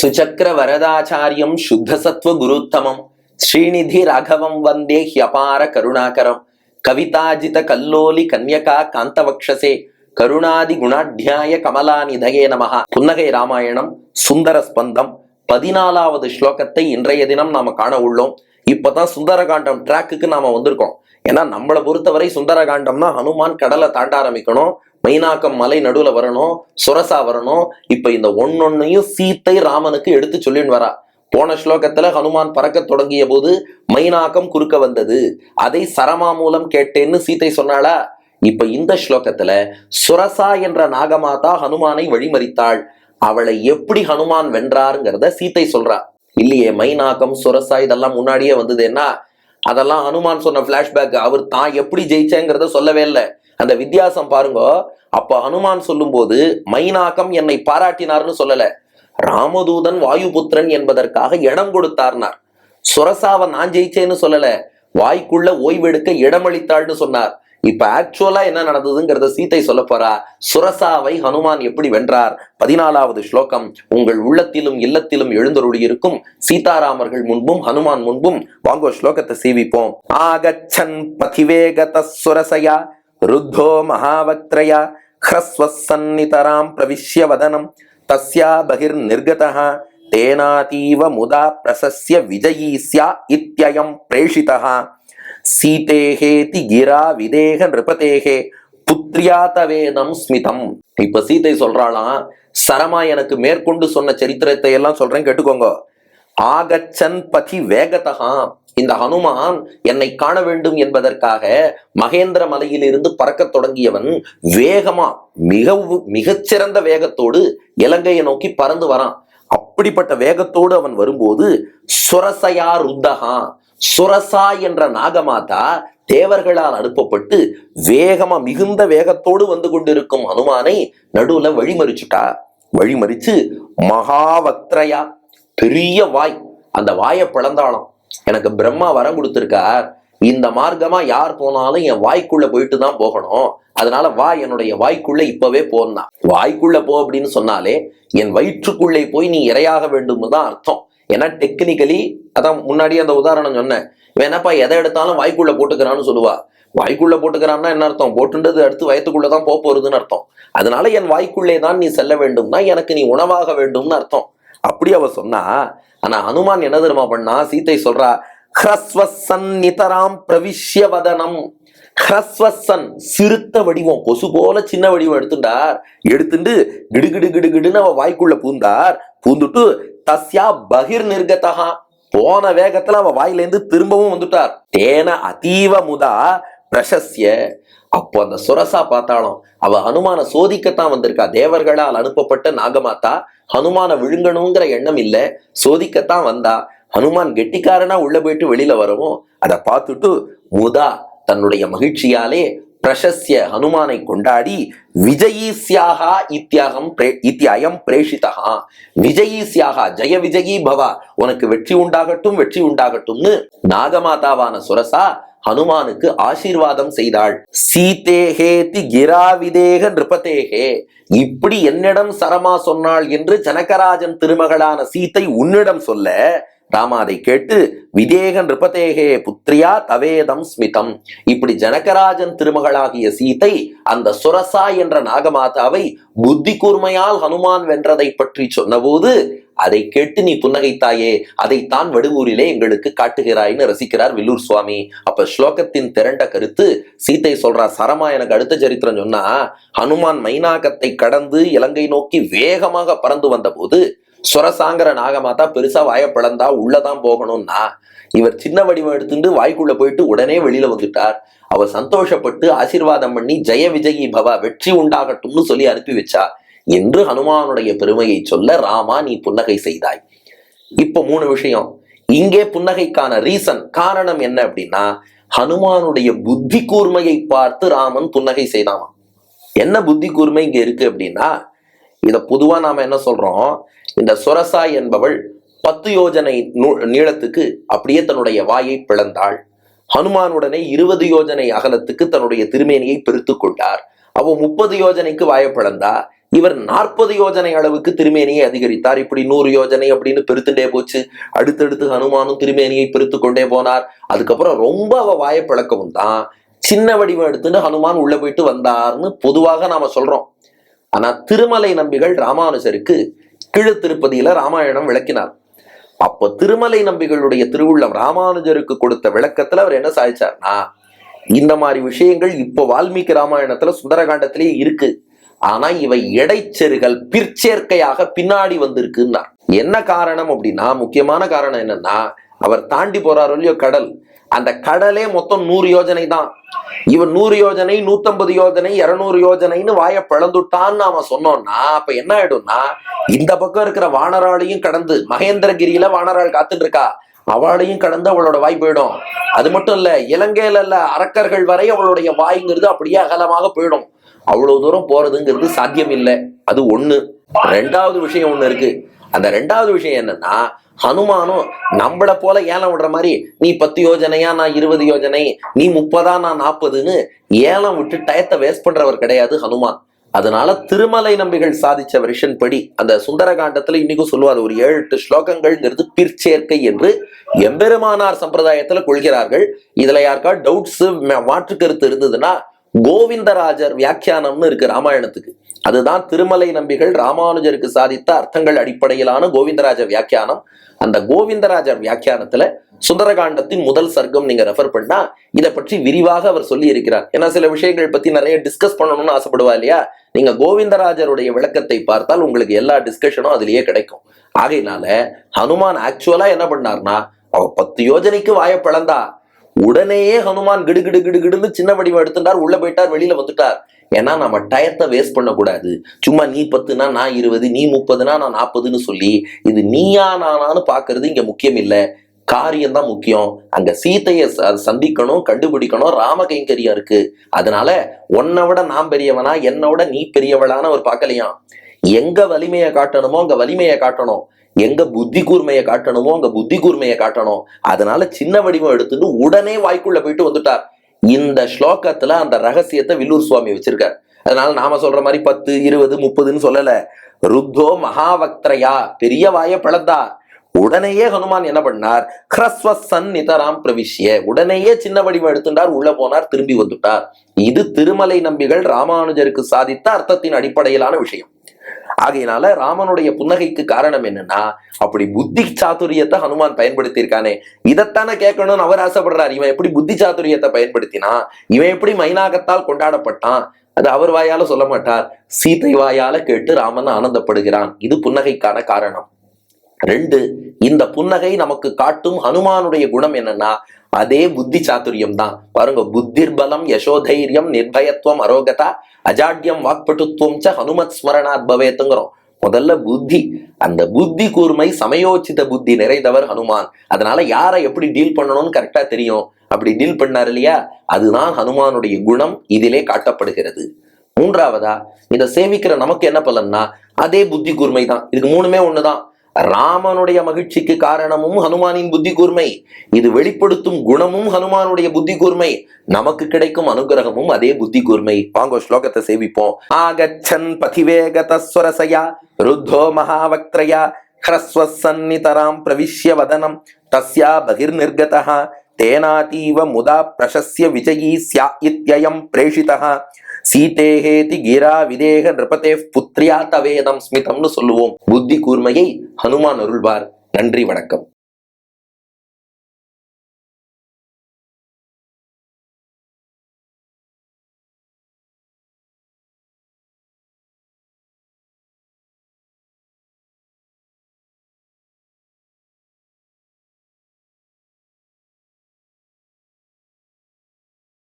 சுச்சக்கர வரதாச்சாரியம் சுத்த சத்வ குருத்தமம். ஸ்ரீநிதி ராகவம் வந்தே ஹியபார கருணாகரம். கவிதாஜித கல்லோலி கன்யகா காந்தவக்ஷசே. கருணாதி குணாத்தியாய கமலாநிதயே நமகா புன்னகை ராமாயணம் சுந்தர ஸ்பந்தம். பதினாலாவது ஸ்லோகத்தை இன்றைய தினம் நாம காண உள்ளோம். இப்பதான் சுந்தரகாண்டம் ட்ராக்குக்கு நாம வந்திருக்கோம். ஏன்னா நம்மளை பொறுத்தவரை சுந்தரகாண்டம்னா ஹனுமான் கடலை தாண்ட ஆரம்பிக்கணும். மைனாக்கம் மலை நடுவுல வரணும் சுரசா வரணும். இப்ப இந்த ஒன்னொன்னையும் சீத்தை ராமனுக்கு எடுத்து சொல்லின்னு வரா. போன ஸ்லோகத்துல ஹனுமான் பறக்க தொடங்கிய போது மைனாக்கம் குறுக்க வந்தது. அதை சரமா மூலம் கேட்டேன்னு சீத்தை சொன்னாளா? இப்ப இந்த ஸ்லோகத்துல சுரசா என்ற நாகமாதா ஹனுமானை வழிமறித்தாள். அவளை எப்படி ஹனுமான் வென்றாருங்கிறத சீத்தை சொல்றா. இல்லையே மைனாக்கம் சுரசா இதெல்லாம் முன்னாடியே வந்ததுன்னா அதெல்லாம் ஹனுமான் சொன்ன பிளாஷ்பேக் அவர் தான் எப்படி ஜெயிச்சேங்கிறத சொல்லவே இல்லை. அந்த வித்தியாசம் பாருங்க. அப்ப ஹனுமான் சொல்லும்போது மைனாக்கம் என்னை பாராட்டினார்னு சொல்லல. ராமதூதன் வாயுபுத்திரன் என்பதற்காக இடம் கொடுத்தார்னார். சுரசாவை நான் ஜெயிச்சேன்னு சொல்லல. வாய்க்குள்ள ஓய்வெடுக்க இடமளித்தாள்னு சொன்னார். இப்ப ஆக்சுவலா என்ன நடந்ததுங்கிறத சீத்தை சொல்ல போறா. சுரசாவை ஹனுமான் எப்படி வென்றார்? பதினாலாவது ஸ்லோகம். உங்கள் உள்ளத்திலும் இல்லத்திலும் எழுந்தருளி இருக்கும் சீதாராமர்கள் முன்பும் ஹனுமான் முன்பும். வாங்கோ ஸ்லோகத்தை சீவிப்போம். ஆகச்சன் பதிவேகத சுரசையா ருத்தோ மகாவக்திரயா ஹ்ரஸ்வசன்னிதராம் பிரவிஷ்ய வதனம். தஸ்யா பகிர் நிர்கதः தேனாதீவ முதா பிரசஸ்ய விஜயீ ஸ்யா இத்யயம் பிரேஷிதः சீதேஹேதி கிரா விதேக நிருபதேகே புத்ரியாதவேதம் ஸ்மிதம் இப்ப சீதை சொல்றாளாம் சரமா எனக்கு மேற்கொண்டு சொன்ன சரித்திரத்தை எல்லாம் சொல்றேன் கேட்டுக்கோங்க ஆகச்சன் பதி வேகதகா இந்த ஹனுமான் என்னை காண வேண்டும் என்பதற்காக மகேந்திர மலையிலிருந்து பறக்கத் தொடங்கியவன் வேகமா மிக மிகச்சிறந்த வேகத்தோடு இலங்கையை நோக்கி பறந்து வரான். அப்படிப்பட்ட வேகத்தோடு அவன் வரும்போது சுரசையா ருத்தகா சுரசா என்ற நாகமாதா தேவர்களால் அனுப்பப்பட்டு வேகமா மிகுந்த வேகத்தோடு வந்து கொண்டிருக்கும் ஹனுமானை நடுவுல வழிமறிச்சுட்டா. வழிமறிச்சு மகாவக்திரயா பெரிய வாய். அந்த வாயை பிளந்தாளாம். எனக்கு பிரம்மா வரம் கொடுத்துருக்கார். இந்த மார்க்கமா யார் போனாலும் என் வாய்க்குள்ள போயிட்டு தான் போகணும். அதனால வா என்னுடைய வாய்க்குள்ள இப்பவே போனா வாய்க்குள்ள போ அப்படின்னு சொன்னாலே என் வயிற்றுக்குள்ளே போய் நீ இரையாக வேண்டும் தான் அர்த்தம். ஏன்னா டெக்னிக்கலி அதான் முன்னாடி அந்த உதாரணம் சொன்னேன். வேணப்பா எதை எடுத்தாலும் வாய்க்குள்ள போட்டுக்கிறான்னு சொல்லுவா. வாய்க்குள்ள போட்டுக்கிறான்னா என்ன அர்த்தம்? போட்டுன்றது அடுத்து வயத்துக்குள்ளதான் போக போறதுன்னு அர்த்தம். அதனால என் வாய்க்குள்ளே தான் நீ செல்ல வேண்டும்னா எனக்கு நீ உணவாக வேண்டும்னு அர்த்தம். அப்படி அவ சொன்னா ஆனா ஹனுமான் என்ன தெரியுமா பண்ணா? சீத்தை சொல்றா ஹ்ரஸ்வசன் நிதராம் பிரவிஷ்ய வதனம் ஹ்ரஸ்வசன் சிறுத்த வடிவம் கொசு போல சின்ன வடிவம் எடுத்துட்டார். எடுத்துட்டு கிடுகிடு கிடுகிடுன்னு அவ வாய்க்குள்ள பூந்தார். பூந்துட்டு தஸ்யா பகிர் நிர்கதகா போன வேகத்துல அவ வாயிலேருந்து திரும்பவும் வந்துட்டார். தேன அதீவ முதா பிரசஸ்ய. அப்போ அந்த சுரசா பார்த்தாலும் அவ ஹனுமான சோதிக்கத்தான் வந்திருக்கா. தேவர்களால் அனுப்பப்பட்ட நாகமாத்தா ஹனுமான விழுங்கணுங்கிற எண்ணம் இல்ல. சோதிக்கத்தான் வந்தா. ஹனுமான் கெட்டிக்காரனா உள்ள போயிட்டு வெளியில வரவும் அதை பார்த்துட்டு முதா தன்னுடைய மகிழ்ச்சியாலே பிரசஸ்ய ஹனுமானை கொண்டாடி விஜயீஸ்யாகா இத்தியாகம் பிரே இத்தியாயம் பிரேஷிதகா விஜயீஸ்யாகா ஜெய விஜயீ பவா. உனக்கு வெற்றி உண்டாகட்டும் வெற்றி உண்டாகட்டும்னு நாகமாதாவான சுரசா ஹனுமானுக்கு ஆசீர்வாதம் செய்தாள். சீதேகேதி கிராவிதேக நிருபதேகே இப்படி என்னிடம் சரமா சொன்னாள் என்று ஜனகராஜன் திருமகளான சீத்தை உன்னிடம் சொல்ல ராமா அதை கேட்டு விதேகன் ரிபதேகே புத்ரியா தவேதம் ஸ்மிதம். இப்படி ஜனகராஜன் திருமகளாகிய சீதை அந்த சுரசா என்ற நாகமாதாவை புத்தி கூர்மையால் ஹனுமான் வென்றதை பற்றி சொன்னபோது அதை கேட்டு நீ புன்னகைத்தாயே அதைத்தான் வடுவூரிலே எங்களுக்கு காட்டுகிறாய்னு ரசிக்கிறார் வில்லூர் சுவாமி. அப்ப ஸ்லோகத்தின் திரண்ட கருத்து சீத்தை சொல்றா சரமா எனக்கு அடுத்த சரித்திரம் சொன்னா ஹனுமான் மைனாகத்தை கடந்து இலங்கை நோக்கி வேகமாக பறந்து வந்த போது சுரசாங்கிற நாகமாத்தா பெருசா வாய பிளந்தா உள்ளதான் போகணும்னா இவர் சின்ன வடிவம் எடுத்துட்டு வாய்க்குள்ள போயிட்டு உடனே வெளியில வந்துட்டார். அவர் சந்தோஷப்பட்டு ஆசீர்வாதம் பண்ணி ஜெய விஜயி பவா வெற்றி உண்டாகட்டும்னு சொல்லி அனுப்பி வச்சா என்று ஹனுமானுடைய பெருமையை சொல்ல ராமா நீ புன்னகை செய்தாய். இப்ப மூணு விஷயம். இங்கே புன்னகைக்கான ரீசன் காரணம் என்ன அப்படின்னா ஹனுமானுடைய புத்தி கூர்மையை பார்த்து ராமன் புன்னகை செய்தாமா என்ன புத்தி கூர்மை இங்க இருக்கு அப்படின்னா இத பொதுவா நாம என்ன சொல்றோம்? இந்த சொரசா என்பவள் பத்து யோஜனை நீளத்துக்கு அப்படியே தன்னுடைய வாயை பிளந்தாள். ஹனுமானுடனே இருபது யோஜனை அகலத்துக்கு தன்னுடைய திருமேனியை பெருத்து கொண்டார். அவ முப்பது யோஜனைக்கு வாயை பிளந்தா இவர் நாற்பது யோஜனை அளவுக்கு திருமேனியை அதிகரித்தார். இப்படி நூறு யோஜனை அப்படின்னு பெருத்துட்டே போச்சு. அடுத்தடுத்து ஹனுமானும் திருமேனியை பெருத்து கொண்டே போனார். அதுக்கப்புறம் ரொம்ப அவ வாயை பிளக்கவும் தான் சின்ன வடிவம் எடுத்துட்டு ஹனுமான் உள்ள போயிட்டு வந்தார்னு பொதுவாக நாம சொல்றோம். ஆனா திருமலை நம்பிகள் ராமானுஜருக்கு கீழு திருப்பதியில ராமாயணம் விளக்கினார். அப்போ திருமலை நம்பிகளுடைய திருவுள்ளம் ராமானுஜருக்கு கொடுத்த விளக்கத்துல அவர் என்ன சாதிச்சார்னா இந்த மாதிரி விஷயங்கள் இப்போ வால்மீகி ராமாயணத்துல சுந்தரகாண்டத்திலேயே இருக்கு. ஆனா இவை இடைச்செருகள் பிற்சேர்க்கையாக பின்னாடி வந்திருக்குன்னார். என்ன காரணம் அப்படின்னா முக்கியமான காரணம் என்னன்னா அவர் தாண்டி போறாரோ இல்லையோ கடல். அந்த கடலே மொத்தம் நூறு யோஜனை தான். இவன் நூறு யோஜனை நூத்தம்பது யோஜனை இருநூறு யோஜனைன்னு வாயை பிளந்துட்டான்னு நாம சொன்னோம்னா அப்ப என்ன ஆயிடும்னா இந்த பக்கம் இருக்கிற வானராளையும் கடந்து மகேந்திரகிரியில வானராள் காத்துட்டு இருக்கா அவளையும் கடந்து அவளோட வாய் போயிடும். அது மட்டும் இல்ல இலங்கையில இல்ல அரக்கர்கள் வரை அவளுடைய வாய்ங்கிறது அப்படியே அகலமாக போயிடும். அவ்வளவு தூரம் போறதுங்கிறது சாத்தியம் இல்லை அது ஒண்ணு. ரெண்டாவது விஷயம் ஒண்ணு இருக்கு. அந்த ரெண்டாவது விஷயம் என்னன்னா ஹனுமானும் நம்மள போல ஏலம் விடுற மாதிரி நீ பத்து யோஜனையா நான் இருபது யோஜனை நீ முப்பதா நான் நாற்பதுன்னு ஏலம் விட்டு டயத்தை வேஸ்ட் பண்றவர் கிடையாது ஹனுமான். அதனால திருமலை நம்பிகள் சாதிச்ச வருஷன் படி அந்த சுந்தரகாண்டத்துல இன்னைக்கும் சொல்லுவார் ஒரு ஏழு எட்டு ஸ்லோகங்கள்ங்கிறது பிற்சேர்க்கை என்று எம்பெருமானார் சம்பிரதாயத்துல கொள்கிறார்கள். இதுல யாருக்கா டவுட்ஸ் மாற்று கருத்து இருந்ததுன்னா கோவிந்தராஜர் வியாக்கியானம்னு இருக்கு ராமாயணத்துக்கு. அதுதான் திருமலை நம்பிகள் ராமானுஜருக்கு சாதித்த அர்த்தங்கள் அடிப்படையிலான கோவிந்தராஜ வியாக்கியானம். அந்த கோவிந்தராஜர் வியாக்கியானத்துல சுந்தரகாண்டத்தின் முதல் சர்க்கம் நீங்க ரெஃபர் பண்ணா இதை பற்றி விரிவாக அவர் சொல்லி இருக்கிறார் ஏன்னா சில விஷயங்கள் பத்தி நிறைய டிஸ்கஸ் பண்ணணும்னு ஆசைப்படுவா இல்லையா? நீங்க கோவிந்தராஜருடைய விளக்கத்தை பார்த்தால் உங்களுக்கு எல்லா டிஸ்கஷனும் அதுலயே கிடைக்கும். ஆகையினால ஹனுமான் ஆக்சுவலா என்ன பண்ணார்னா அவ பத்து யோஜனைக்கு வாய பிளந்தா. உடனேயே ஹனுமான் கிடு கிடு கிடு கிடுன்னு சின்ன வடிவம் எடுத்துட்டார் உள்ள போயிட்டார் வெளியில வந்துட்டார். ஏன்னா நம்ம டயத்தை வேஸ்ட் பண்ணக்கூடாது. சும்மா நீ பத்துனா நான் இருபது நீ முப்பதுனா நான் நாற்பதுன்னு சொல்லி இது நீயா நானான்னு பாக்குறது இங்க முக்கியம் இல்லை. காரியம் தான் முக்கியம். அங்க சீத்தையை சந்திக்கணும் கண்டுபிடிக்கணும் ராம கைங்கரியம் இருக்கு. அதனால உன்னை விட நான் பெரியவனா என்னை விட நீ பெரியவளான்னு அவர் பார்க்கலையாம் எங்க வலிமையை காட்டணுமோ அங்க வலிமையை காட்டணும். எங்க புத்தி கூர்மையை காட்டணுமோ அங்க புத்தி கூர்மையை காட்டணும். அதனால சின்ன வடிவம் எடுத்துட்டு உடனே வாய்க்குள்ள போயிட்டு வந்துட்டார். இந்த ஸ்லோகத்துல அந்த ரகசியத்தை வில்லூர் சுவாமி வச்சிருக்கார். அதனால நாம சொல்ற மாதிரி பத்து இருபது முப்பதுன்னு சொல்லல. ருத்தோ மகாவக்திரையா பெரிய வாய பிளந்தா. உடனேயே ஹனுமான் என்ன பண்ணார்? ஹ்ரஸ்வசன் நிதராம் பிரவிஷ்ய உடனேயே சின்ன வடிவம் எடுத்துட்டார் உள்ள போனார் திரும்பி வந்துட்டார். இது திருமலை நம்பிகள் ராமானுஜருக்கு சாதித்த அர்த்தத்தின் அடிப்படையிலான விஷயம். ஆகையினால ராமனுடைய புன்னகைக்கு காரணம் என்னன்னா அப்படி புத்தி சாதுரியத்தை ஹனுமான் பயன்படுத்தியிருக்கானே. இதைத்தானே கேட்கணும்னு அவர் ஆசைப்படுறார். இவன் எப்படி புத்தி சாதுரியத்தை பயன்படுத்தினா இவன் எப்படி மைனாகத்தால் கொண்டாடப்பட்டான்? அது அவர் வாயால சொல்ல மாட்டார். சீத்தை வாயால கேட்டு ராமன் ஆனந்தப்படுகிறான். இது புன்னகைக்கான காரணம். ரெண்டு இந்த புன்னகை நமக்கு காட்டும் ஹனுமானுடைய குணம் என்னன்னா அதே புத்தி சாத்துரியம் தான். பாருங்க புத்திர் பலம் யசோதைரியம் நிர்பயத்துவம் அரோகதா அஜாட்யம் வாக்பட்டுத்துவம் ச ஹனுமத் ஸ்மரணாத் பவேத்துங்கிறோம். முதல்ல புத்தி. அந்த புத்தி கூர்மை சமயோச்சித புத்தி நிறைந்தவர் ஹனுமான். அதனால யாரை எப்படி டீல் பண்ணணும்னு கரெக்டா தெரியும். அப்படி டீல் பண்ணார் இல்லையா? அதுதான் ஹனுமானுடைய குணம் இதிலே காட்டப்படுகிறது. மூன்றாவதா இதை சேவிக்கிற நமக்கு என்ன பலன்னா அதே புத்தி கூர்மை தான். இதுக்கு மூணுமே ஒண்ணுதான். ராமனுடைய மகிழ்ச்சிக்கு காரணமும் ஹனுமானின் புத்தி கூர்மை. இது வெளிப்படுத்தும் குணமும் ஹனுமானுடைய புத்தி கூர்மை. நமக்கு கிடைக்கும் அனுகிரகமும் அதே புத்தி கூர்மை. வாங்கோ ஸ்லோகத்தை சேவிப்போம். ஆகச்சன் பதிவேகதஸ்வரசயா ருத்தோ மகாவக்திரயா ஹ்ரஸ்வசன்னிதராம் பிரவிஷ்ய வதனம் தஸ்யா பகிர்நிர்கதः தேனாதீவ முதா பிரசஸ்ய விஜயீ ஸ்யா இத்யயம் பிரேஷிதா சீதேஹேதி கீரா விதேக நிருபதே புத்ரியா தவேதம் ஸ்மிதம்னு சொல்லுவோம் புத்தி கூர்மையை ஹனுமான் அருள்வார் நன்றி வணக்கம்